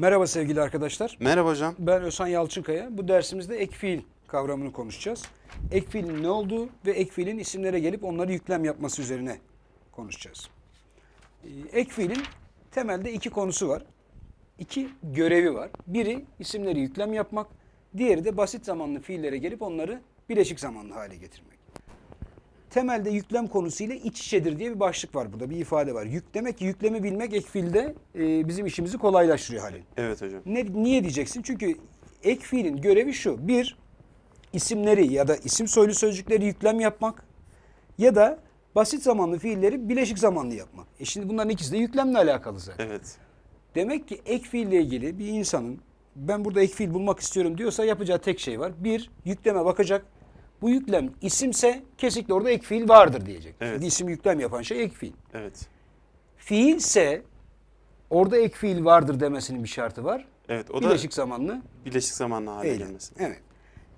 Merhaba sevgili arkadaşlar. Merhaba hocam. Ben Özhan Yalçınkaya. Bu dersimizde ek fiil kavramını konuşacağız. Ek fiilin ne olduğu ve ek fiilin isimlere gelip onları yüklem yapması üzerine konuşacağız. Ee, Ek fiilin temelde iki konusu var. İki görevi var. Biri isimleri yüklem yapmak, diğeri de basit zamanlı fiillere gelip onları bileşik zamanlı hale getirmek. Temelde yüklem konusuyla iç içedir diye bir başlık var burada. Bir ifade var. Yük demek ki yüklemi bilmek ek fiilde e, bizim işimizi kolaylaştırıyor halin. Evet hocam. Ne, niye diyeceksin? Çünkü ek fiilin görevi şu. Bir, isimleri ya da isim soylu sözcükleri yüklem yapmak ya da basit zamanlı fiilleri bileşik zamanlı yapmak. E şimdi bunların ikisi de yüklemle alakalı zaten. Evet. Demek ki ek fiille ilgili bir insanın ben burada ek fiil bulmak istiyorum diyorsa yapacağı tek şey var. Bir, yükleme bakacak. Bu yüklem isimse kesinlikle orada ek fiil vardır diyecek. Evet. Bir isim yüklem yapan şey ek fiil. Evet. Fiilse orada ek fiil vardır demesinin bir şartı var. Evet. O Bileşik da zamanlı bileşik zamanlı hale Eylem. gelmesi. Evet.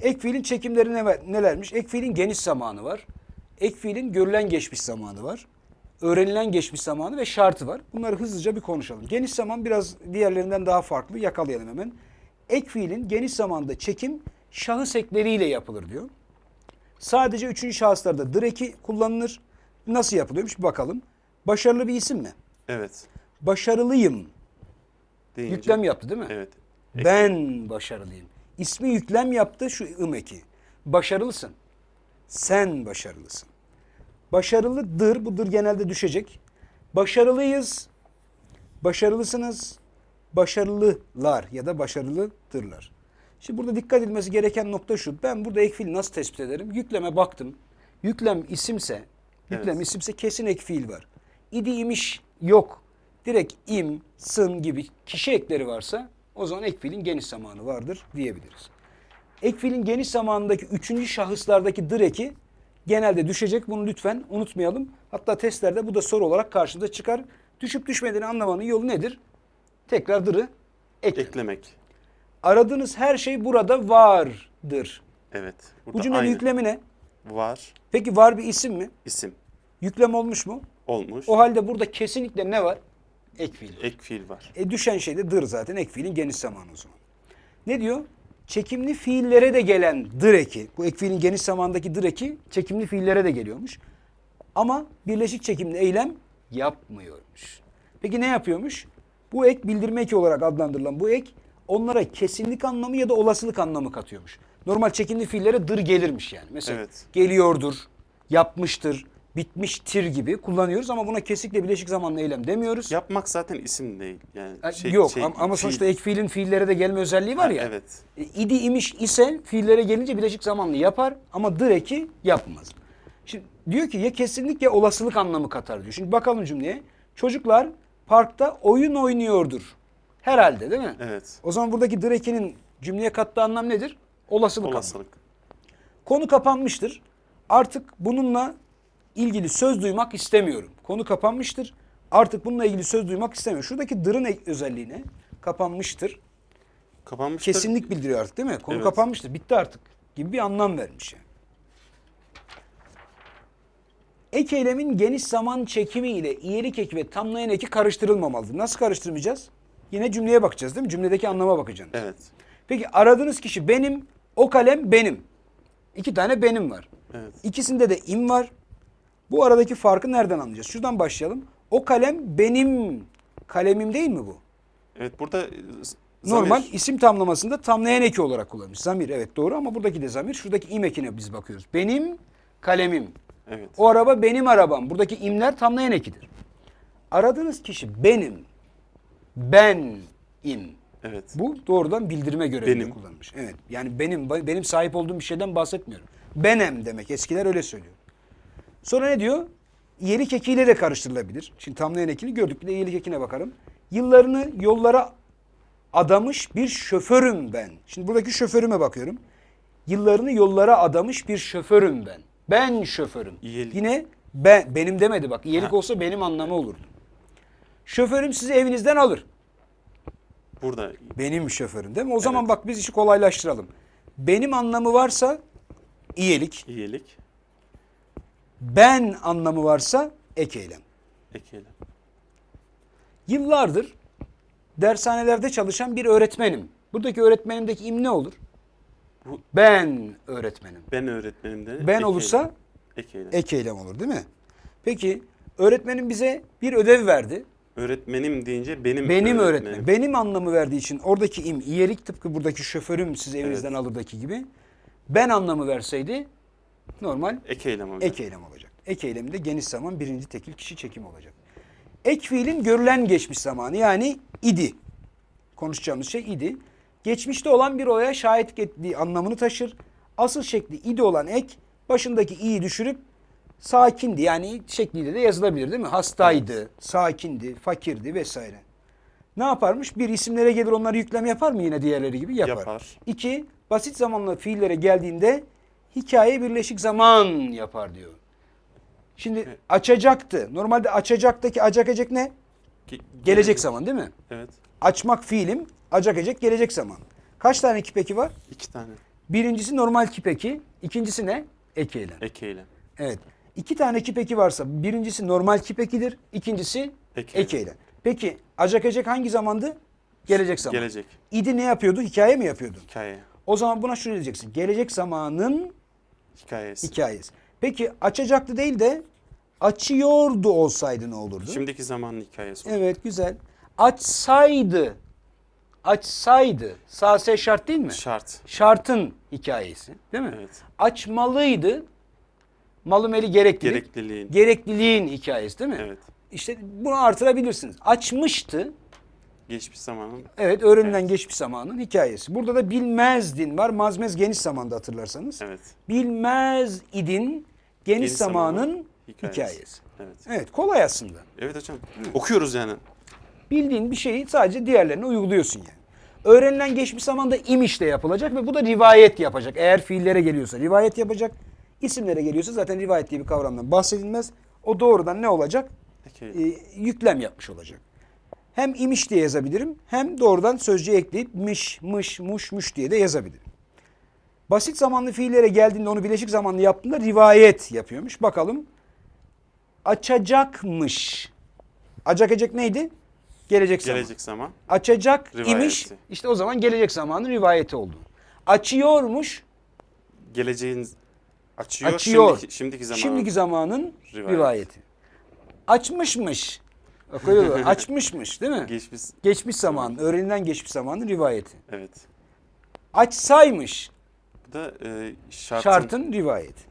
Ek fiilin çekimleri ne, nelermiş? Ek fiilin geniş zamanı var. Ek fiilin görülen geçmiş zamanı var. Öğrenilen geçmiş zamanı ve şartı var. Bunları hızlıca bir konuşalım. Geniş zaman biraz diğerlerinden daha farklı. Yakalayalım hemen. Ek fiilin geniş zamanda çekim şahıs ekleriyle yapılır diyor. Sadece üçüncü şahıslarda dır eki kullanılır. Nasıl yapılıyormuş bir bakalım. Başarılı bir isim mi? Evet. Başarılıyım. Deyince. Yüklem yaptı değil mi? Evet. Ben başarılıyım. İsmi yüklem yaptı şu ım eki. Başarılısın. Sen başarılısın. Başarılıdır. Bu dır genelde düşecek. Başarılıyız. Başarılısınız. Başarılılar ya da başarılıdırlar. Şimdi burada dikkat edilmesi gereken nokta şu. Ben burada ek fiil nasıl tespit ederim? Yükleme baktım. Yüklem isimse, yüklem Evet. isimse kesin ek fiil var. İdi imiş yok. Direkt im, sın gibi kişi ekleri varsa o zaman ek fiilin geniş zamanı vardır diyebiliriz. Ek fiilin geniş zamanındaki üçüncü şahıslardaki dır eki genelde düşecek. Bunu lütfen unutmayalım. Hatta testlerde bu da soru olarak karşınıza çıkar. Düşüp düşmediğini anlamanın yolu nedir? Tekrar dırı ekle. Eklemek. Aradığınız her şey burada vardır. Evet. Bu cümlenin aynı. yüklemi ne? Var. Peki var bir isim mi? isim Yüklem olmuş mu? olmuş. O halde burada kesinlikle ne var? Ek fiil. Ek fiil var. E düşen şey de dır zaten. Ek fiilin geniş zamanı o zaman. Ne diyor? Çekimli fiillere de gelen dır eki. Bu ek fiilin geniş zamandaki dır eki çekimli fiillere de geliyormuş. Ama birleşik çekimli eylem yapmıyormuş. Peki ne yapıyormuş? Bu ek bildirme eki olarak adlandırılan bu ek onlara kesinlik anlamı ya da olasılık anlamı katıyormuş. Normal çekimli fiillere dır gelirmiş yani. Mesela Evet. geliyordur, yapmıştır, bitmiştir gibi kullanıyoruz ama buna kesinlikle bileşik zamanlı eylem demiyoruz. Yapmak zaten isim değil. Yani Ha, şey- Yok şey, ama, fiil. sonuçta ek fiilin fiillere de gelme özelliği var Ha, ya. evet. E, idi imiş ise fiillere gelince bileşik zamanlı yapar ama dır eki yapmaz. Şimdi diyor ki ya kesinlik ya olasılık anlamı katar diyor. Şimdi bakalım cümleye. Çocuklar parkta oyun oynuyordur. Herhalde değil mi? Evet. O zaman buradaki dır ekinin cümleye kattığı anlam nedir? Olasılık, anlamı. Olasılık. Konu kapanmıştır. Artık bununla ilgili söz duymak istemiyorum. Konu kapanmıştır. Artık bununla ilgili söz duymak istemiyorum. Şuradaki dırın ek- özelliği ne? Kapanmıştır. Kapanmıştır. Kesinlik bildiriyor artık değil mi? Konu Evet. kapanmıştır. Bitti artık gibi bir anlam vermiş yani. Ek eylemin geniş zaman çekimi ile iyelik eki ve tamlayan eki karıştırılmamalıdır. Nasıl karıştırmayacağız? Yine cümleye bakacağız değil mi? Cümledeki anlama bakacaksın. Evet. Peki aradığınız kişi benim, o kalem benim. İki tane benim var. Evet. İkisinde de im var. Bu aradaki farkı nereden anlayacağız? Şuradan başlayalım. O kalem benim kalemim değil mi bu? Evet burada e, Normal zamir. isim tamlamasında tamlayan eki olarak kullanmış. Zamir evet doğru ama buradaki de zamir. Şuradaki im ekine biz bakıyoruz. Benim kalemim. Evet. O araba benim arabam. Buradaki imler tamlayan ekidir. Aradığınız kişi benim. Ben im. Evet. Bu doğrudan bildirme görevinde Benim. kullanılmış. Evet. Yani benim benim sahip olduğum bir şeyden bahsetmiyorum. Benem demek. Eskiler öyle söylüyor. Sonra ne diyor? İyelik ekiyle de karıştırılabilir. Şimdi tamlayan ekini gördük. Bir de iyelik ekine bakalım. Yıllarını yollara adamış bir şoförüm ben. Şimdi buradaki şoförüme bakıyorum. Yıllarını yollara adamış bir şoförüm ben. Ben şoförüm. İyelik. Yine ben, benim demedi bak. İyelik Ha. olsa benim anlamı olurdu. Şoförüm sizi evinizden alır. Burada Benim şoförüm değil mi? O zaman Evet. bak biz işi kolaylaştıralım. Benim anlamı varsa iyilik, iyilik. ben anlamı varsa ek eylem. Ek eylem. Yıllardır dershanelerde çalışan bir öğretmenim. Buradaki öğretmenimdeki im ne olur? Bu- Ben öğretmenim. Ben öğretmenimden. Ben ek olursa eylem. Ek eylem. ek eylem olur değil mi? Peki öğretmenim bize bir ödev verdi. Öğretmenim deyince benim Benim öğretmenim. öğretmenim. Benim anlamı verdiği için oradaki im iyelik tıpkı buradaki şoförüm siz evinizden alırdaki gibi. Ben anlamı verseydi normal Ek eylem hocam. ek eylem olacak. Ek eylemde geniş zaman birinci tekil kişi çekim olacak. Ek fiilin görülen geçmiş zamanı yani idi. Konuşacağımız şey idi. Geçmişte olan bir olaya şahit ettiği anlamını taşır. Asıl şekli idi olan ek başındaki i'yi düşürüp sakindi yani şekliyle de yazılabilir değil mi? Hastaydı, sakindi, fakirdi vesaire. Ne yaparmış? Bir isimlere gelir onları yüklem yapar mı yine diğerleri gibi? Yapar. Yapar. İki, basit zamanlı fiillere geldiğinde hikaye birleşik zaman yapar diyor. Şimdi açacaktı. Normalde açacaktaki acakacak ne? Ge- Gelecek zaman değil mi? Evet. Açmak fiilim, acakacak gelecek zaman. Kaç tane kipeki var? İki tane. Birincisi normal kipeki, ikincisi ne? Ek eylem. Ek eylem. Evet. İki tane kipeki varsa birincisi normal kipekidir, ikincisi Ek ek eylem. Peki acakacak hangi zamandı? Gelecek zaman. Gelecek. İdi ne yapıyordu? Hikaye mi yapıyordu? Hikaye. O zaman buna şunu diyeceksin. Gelecek zamanın Hikayesi. hikayesi. Peki açacaktı değil de açıyordu olsaydı ne olurdu? Şimdiki zamanın hikayesi. hocam. Evet güzel. Açsaydı. Açsaydı. Sase şart değil mi? Şart. Şartın hikayesi değil mi? Evet. Açmalıydı. Malı meli gereklilik. Gerekliliğin. Gerekliliğin hikayesi değil mi? Evet. İşte bunu artırabilirsiniz. Açmıştı. Geçmiş zamanın. Evet öğrenilen Evet. geçmiş zamanın hikayesi. Burada da bilmezdin var. Mazmez geniş zamanda hatırlarsanız. Evet. Bilmez idin geniş, Geniş zamanın zamanın hikayesi. hikayesi. Evet. Evet kolay aslında. Evet hocam. Okuyoruz yani. Bildiğin bir şeyi sadece diğerlerine uyguluyorsun yani. Öğrenilen geçmiş zamanda imişle yapılacak ve bu da rivayet yapacak. Eğer fiillere geliyorsa rivayet yapacak. İsimlere geliyorsa zaten rivayet diye bir kavramdan bahsedilmez. O doğrudan ne olacak? Ek eylem. Ee, yüklem yapmış olacak. Hem imiş diye yazabilirim hem doğrudan sözcüğü ekleyip miş, mış, muş, muş diye de yazabilirim. Basit zamanlı fiillere geldiğinde onu bileşik zamanlı yaptığında rivayet yapıyormuş. Bakalım. Açacakmış. Acakacak neydi? Gelecek zaman. Gelecek zaman. Açacak Rivayeti. imiş. İşte o zaman gelecek zamanın rivayeti oldu. Açıyormuş. Geleceğin açıyor. Açıyor. Şimdiki, şimdiki zaman. Şimdiki zamanın Rivayet. rivayeti. Açmışmış. Oluyor. Açmışmış değil mi? Geçmiş. Geçmiş zaman, öğrenilen geçmiş zamanın rivayeti. Evet. Açsaymış Bu da e, şartın, şartın rivayeti.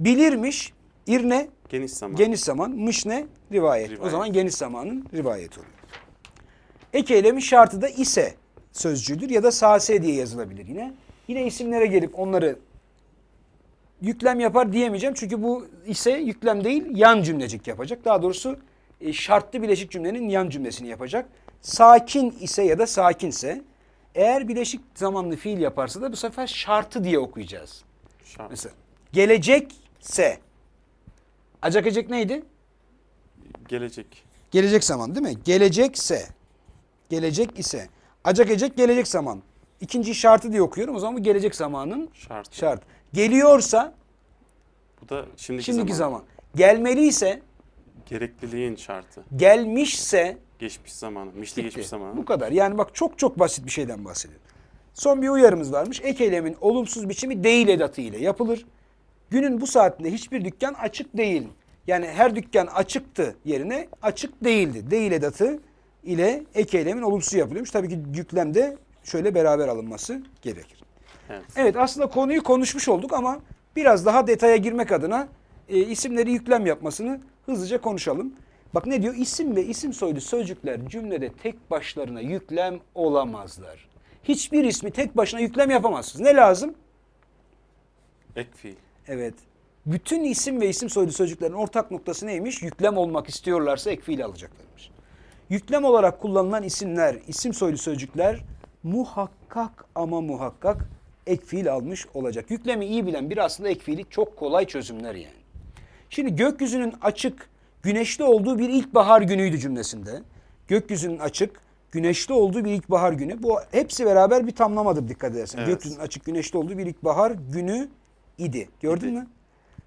Bilirmiş irne geniş zaman. geniş zaman mış ne rivayet. O Rivayet. zaman geniş zamanın rivayeti oluyor. Ek eylemin şartı da ise sözcüğüdür ya da sase diye yazılabilir yine. Yine isimlere gelip onları yüklem yapar diyemeyeceğim. Çünkü bu ise yüklem değil yan cümlecik yapacak. Daha doğrusu e, şartlı bileşik cümlenin yan cümlesini yapacak. Sakin ise ya da sakinse eğer bileşik zamanlı fiil yaparsa da bu sefer şartı diye okuyacağız. Şart. Mesela gelecekse acakacak neydi? Gelecek. Gelecek zaman değil mi? Gelecekse. Gelecek ise. Acakacak gelecek zaman. İkinci şartı diye okuyorum. O zaman bu gelecek zamanın Şart. şart. Geliyorsa Bu da şimdiki, şimdiki zaman. zaman. Gelmeliyse, Gerekliliğin şartı. gelmişse Geçmiş zamanı. Mişli bitti. geçmiş zamanı. Bu kadar. Yani bak çok çok basit bir şeyden bahsediyor. Son bir uyarımız varmış. Ek eylemin olumsuz biçimi değil edatı ile yapılır. Günün bu saatinde hiçbir dükkan açık değil. Yani her dükkan açıktı yerine açık değildi. Değil edatı ile ek eylemin olumsuz yapılıyormuş. Tabii ki yüklemde şöyle beraber alınması gerekir. Evet. Evet aslında konuyu konuşmuş olduk ama biraz daha detaya girmek adına e, isimleri yüklem yapmasını hızlıca konuşalım. Bak ne diyor? İsim ve isim soylu sözcükler cümlede tek başlarına yüklem olamazlar. Hiçbir ismi tek başına yüklem yapamazsınız. Ne lazım? Ek fiil. Evet. Bütün isim ve isim soylu sözcüklerin ortak noktası neymiş? Yüklem olmak istiyorlarsa ek fiil alacaklarmış. Yüklem olarak kullanılan isimler, isim soylu sözcükler muhakkak ama muhakkak ek fiil almış olacak. Yüklemi iyi bilen biri aslında ek fiili çok kolay çözümler yani. Şimdi gökyüzünün açık, güneşli olduğu bir ilkbahar günüydü cümlesinde. Gökyüzünün açık, güneşli olduğu bir ilkbahar günü. Bu hepsi beraber bir tamlamadır dikkat edersen. Evet. Gökyüzünün açık, güneşli olduğu bir ilkbahar günü idi. Gördün İdi. mü?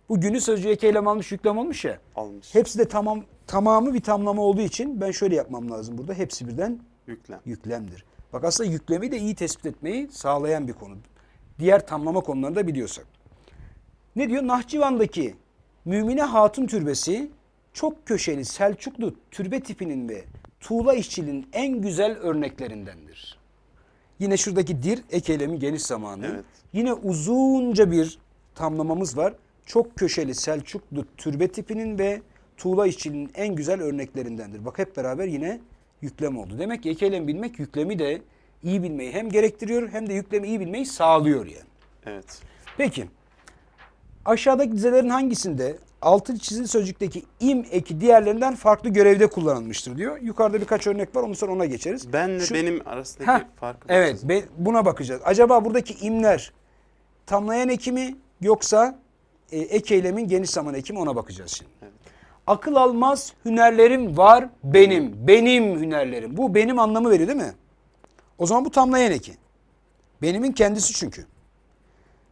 Bu günü sözcüğü ek eylem almış, yüklem olmuş ya. Almış. Hepsi de tamam tamamı bir tamlama olduğu için ben şöyle yapmam lazım burada. Hepsi birden Yüklem. Yüklemdir. Bak aslında yüklemi de iyi tespit etmeyi sağlayan bir konu. Diğer tamlama konularını da biliyorsak. Ne diyor? Nahçıvan'daki Mümine Hatun Türbesi çok köşeli Selçuklu türbe tipinin ve tuğla işçiliğinin en güzel örneklerindendir. Yine şuradaki dir ek eylemi geniş zamanı. Evet. Yine uzunca bir tamlamamız var. Çok köşeli Selçuklu türbe tipinin ve tuğla işçiliğinin en güzel örneklerindendir. Bak hep beraber yine yüklem oldu. Demek ki ek eylem bilmek yüklemi de iyi bilmeyi hem gerektiriyor hem de yüklemi iyi bilmeyi sağlıyor yani. Evet. Peki. Aşağıdaki dizelerin hangisinde altı çizili sözcükteki im eki diğerlerinden farklı görevde kullanılmıştır diyor. Yukarıda birkaç örnek var. Ondan sonra ona geçeriz. Benle Şu- benim arasındaki Heh, farkı Evet, be- buna bakacağız. Acaba buradaki imler tamlayan eki mi yoksa e, ek eylemin geniş zaman eki mi ona bakacağız şimdi. Evet. Akıl almaz hünerlerim var benim. Benim hünerlerim. Bu benim anlamı veriyor değil mi? O zaman bu tamlayan eki. Benimin kendisi çünkü.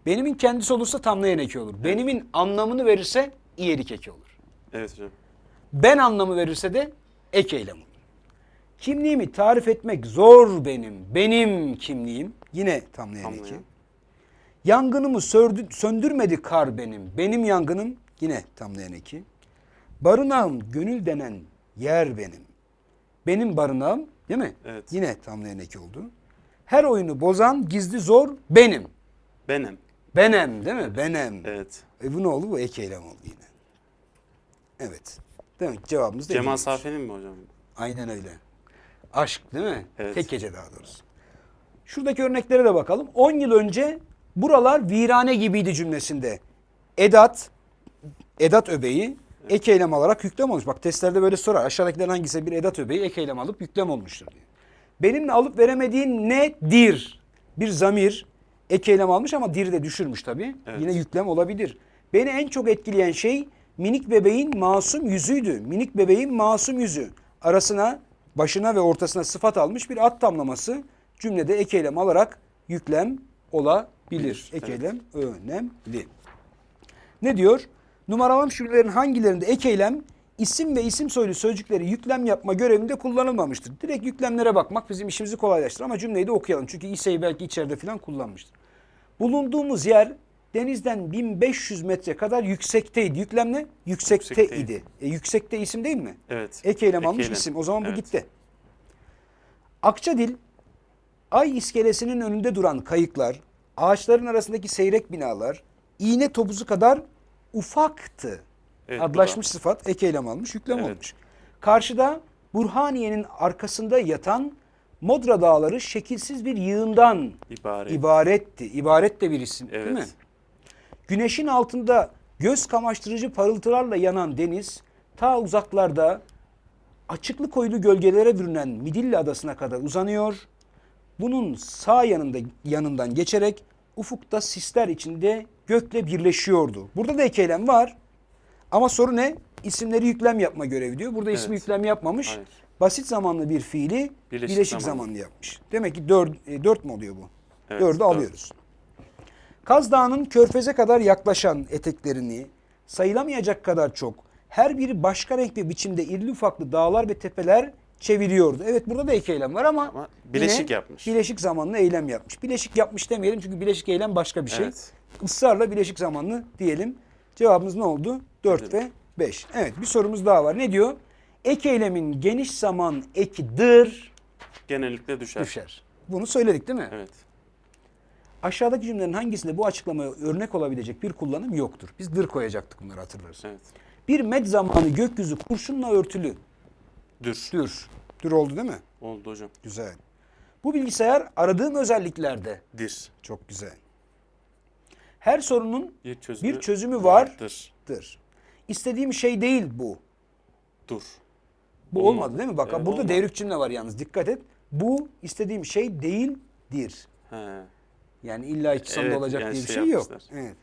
Benimin kendisi olursa tamlayan eki olur. Benimin anlamını verirse iyelik eki olur. Evet hocam. Ben anlamı verirse de ek eylem olur. Kimliğimi tarif etmek zor benim. Benim kimliğim. Yine tamlayan eki. Tamlayan. Yangınımı sördü- söndürmedi kar benim. Benim yangınım yine tamlayan eki. Barınağım gönül denen yer benim. Benim barınağım değil mi? Evet. Yine tamlayan eki oldu. Her oyunu bozan gizli zor benim. Benim. Benem değil mi? Benem. Evet. E bu ne oldu? Bu ek eylem oldu yine. Evet. Demek ki cevabımız da Cemal. Safen'in mi hocam? Aynen öyle. Aşk değil mi? Evet. Tek gece daha doğrusu. Şuradaki örneklere de bakalım. 10 yıl önce buralar virane gibiydi cümlesinde. Edat, edat öbeği ek eylem alarak yüklem olmuş. Bak testlerde böyle sorar. Aşağıdakilerin hangisi bir edat öbeği ek eylem alıp yüklem olmuştur diyor. Benimle alıp veremediğin nedir? Bir zamir ek eylem almış ama dir de düşürmüş tabii. Evet. Yine yüklem olabilir. Beni en çok etkileyen şey minik bebeğin masum yüzüydü. Minik bebeğin masum yüzü. Arasına, başına ve ortasına sıfat almış bir at tamlaması cümlede ek eylem alarak yüklem olabilir. Bilir, Ek evet. eylem önemli. Ne diyor? Numaralam şiirlerin hangilerinde ek eylem isim ve isim soylu sözcükleri yüklem yapma görevinde kullanılmamıştır. Direkt yüklemlere bakmak bizim işimizi kolaylaştırır ama cümleyi de okuyalım. Çünkü iseyi belki içeride falan kullanmıştır. Bulunduğumuz yer denizden 1500 metre kadar yüksekteydi. Yüklem ne? Yüksekte Yüksekteydi. idi. E, yüksekte isim değil mi? Evet. Ek eylem Ek almış eylem. isim. O zaman bu Evet. gitti. Akçadil ay iskelesinin önünde duran kayıklar, ağaçların arasındaki seyrek binalar iğne topuzu kadar ufaktı. Evet, Adlaşmış sıfat ek eylem almış, yüklem Evet. olmuş. Karşıda Burhaniye'nin arkasında yatan Modra Dağları şekilsiz bir yığından İbare. ibaretti. İbaret de bir isim değil Evet. mi? Güneşin altında göz kamaştırıcı parıltılarla yanan deniz ta uzaklarda açıklı koyulu gölgelere bürünen Midilli Adası'na kadar uzanıyor. Bunun sağ yanında yanından geçerek ufukta sisler içinde gökle birleşiyordu. Burada da ek eylem var. Ama soru ne? İsimleri yüklem yapma görevi diyor. Burada ismi Evet. yüklem yapmamış. Hayır. Basit zamanlı bir fiili Bileşik bileşik, zamanlı. zamanlı yapmış. Demek ki dört, e, dört mü oluyor bu? Evet, Dördü dört. alıyoruz. Kaz Dağı'nın körfeze kadar yaklaşan eteklerini sayılamayacak kadar çok her biri başka renk ve biçimde irili ufaklı dağlar ve tepeler çeviriyordu. Evet burada da ek eylem var ama, Ama bileşik yapmış. Bileşik zamanlı eylem yapmış. Bileşik yapmış demeyelim çünkü bileşik eylem başka bir şey. Evet. Israrla bileşik zamanlı diyelim. Cevabımız ne oldu? 4 Evet. ve 5. Evet bir sorumuz daha var. Ne diyor? Ek eylemin geniş zaman ekidir Genellikle düşer. düşer. Bunu söyledik değil mi? Evet. Aşağıdaki cümlelerin hangisinde bu açıklamaya örnek olabilecek bir kullanım yoktur? Biz dır koyacaktık bunları hatırlarsın. Evet. Bir med zamanı gökyüzü kurşunla örtülü. Dür. Dür. Dür oldu değil mi? Oldu hocam. Güzel. Bu bilgisayar aradığım özelliklerde. Dir. Çok güzel. Her sorunun Bir çözümü, bir çözümü var. vardır. dır. İstediğim şey değil bu. Dur. Bu Olmadı. olmadı değil mi? Bak Evet, burada olmadı. devrik cümle var yalnız. Dikkat et. Bu istediğim şey değildir. He. Yani illa iki sonda Evet, olacak yani diye bir şey şey yok. Evet.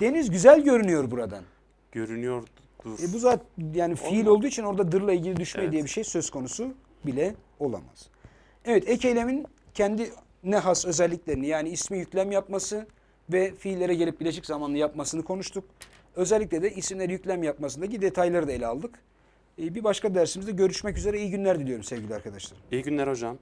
Deniz güzel görünüyor buradan. Görünüyor. E bu zaten yani fiil Olmaz. olduğu için orada dırla ilgili düşme Evet. diye bir şey söz konusu bile olamaz. Evet ek eylemin kendi ne has özelliklerini yani ismi yüklem yapması ve fiillere gelip bileşik zamanlı yapmasını konuştuk. Özellikle de isimleri yüklem yapmasındaki detayları da ele aldık. E, bir başka dersimizde görüşmek üzere iyi günler diliyorum sevgili arkadaşlar. İyi günler hocam.